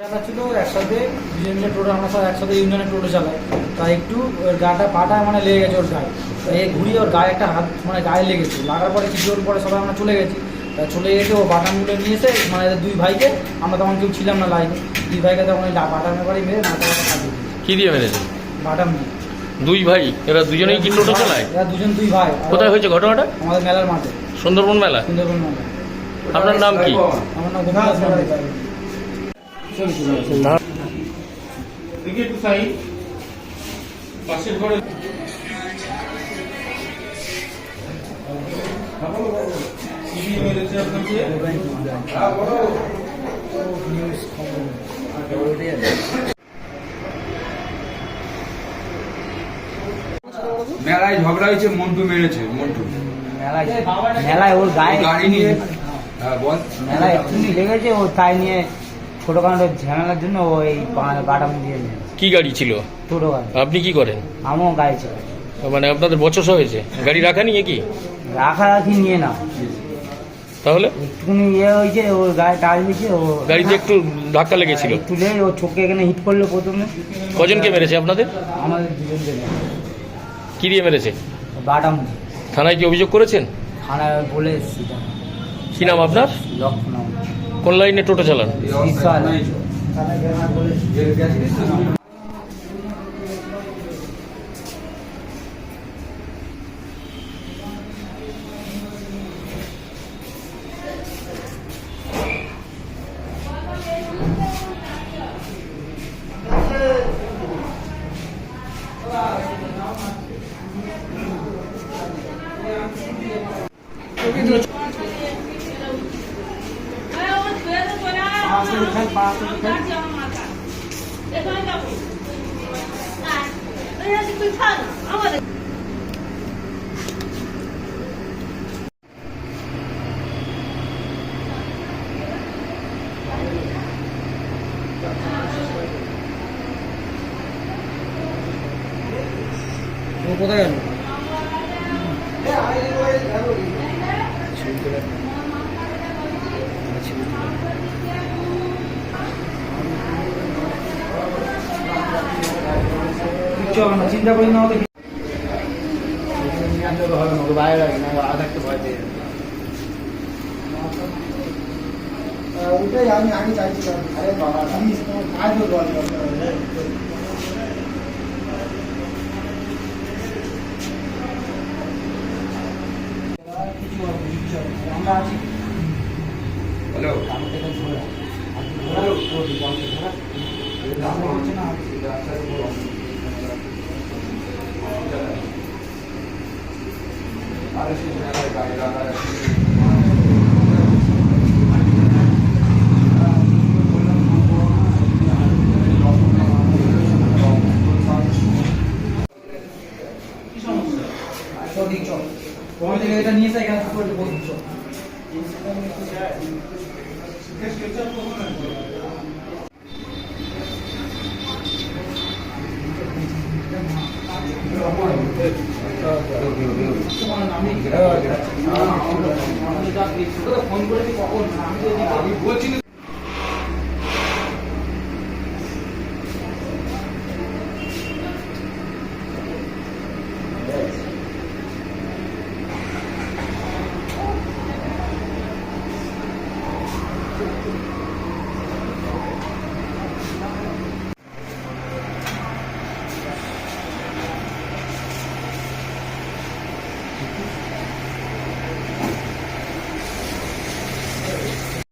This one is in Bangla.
চালা ছিল একসাথে দুজন মিলে টোটো আমরা সব একসাথে ইউনিয়নে টোটো চালাই। তা একটু ওর গাটা পাটা মানে লেগে গেছে ওর গায়ে। তা এই ঘুরিয়ে ওর গায়ে একটা হাত মানে গায়ে লেগেছে। লাগার পরে কিছুক্ষণ পরে সবাই আমরা চলে গেছি। তা চলে গেছে ও বাটামগুলো নিয়ে এসে মানে দুই ভাইকে আমরা তখন কেউ ছিলাম না লাইনে। দুই ভাইকে তখন ওই বাটামের বাড়ি মেরে তখন কি দিয়ে মেরেছে? দিয়ে। দুই ভাই? এরা দুজনেই কি টোটো চালায়? এরা দুজন দুই ভাই। কোথায় হয়েছে ঘটনাটা? আমাদের মেলার মাঠে। সুন্দরবন মেলা? সুন্দরবন মেলা। আপনার নাম কি? আমার নাম গোপাল। দেখি একটু পাশের ঘরে মেলায় ঝগড়া হয়েছে মন্টু মেরেছে মন্টু। মেলায় মেলায় ওর গায়ে গাড়ি নিয়ে হ্যাঁ বল। মেলায় এক্ষুনি লেগেছে ও তাই নিয়ে ছোটখাটো ঝামেলার জন্য ওই বাটাম দিয়ে নিয়েছে কি গাড়ি ছিল? ছোটো গাড়ি। আপনি কি করেন? আমিও গাড়ি ছিল মানে আপনাদের বচসা হয়েছে? গাড়ি রাখা নিয়ে কি? রাখা রাখি নিয়ে না। তাহলে? একটুখানি ইয়ে হয়েছে ওর গায়ে টাচ হয়েছে ও গাড়িতে একটু ধাক্কা লেগেছিল? তুলে ও চোখে এখানে হিট করল প্রথমে। কজনকে মেরেছে আপনাদের? আমাদের দুজনকে। কি দিয়ে মেরেছে? বাটাম থানায় কি অভিযোগ করেছেন? থানায় বলে এসেছি। কি নাম আপনার? লক্ষণ কোন লাইনে টোটো চালান? বিশাল আমাদের ও কোথায় গেল কিচ্ছু হবে না চিন্তা করি না আমাদের ওইটাই আমি আগে চাইছিলাম আরে বাবা প্লিজ তোমার কাজ বল কিছু হবে না, কিচ্ছু হবে না। আমরা আছি হ্যালো। সঠিক চল ওখান থেকে এটা নিয়ে এসে এখানে করে বলছি আমি বলছি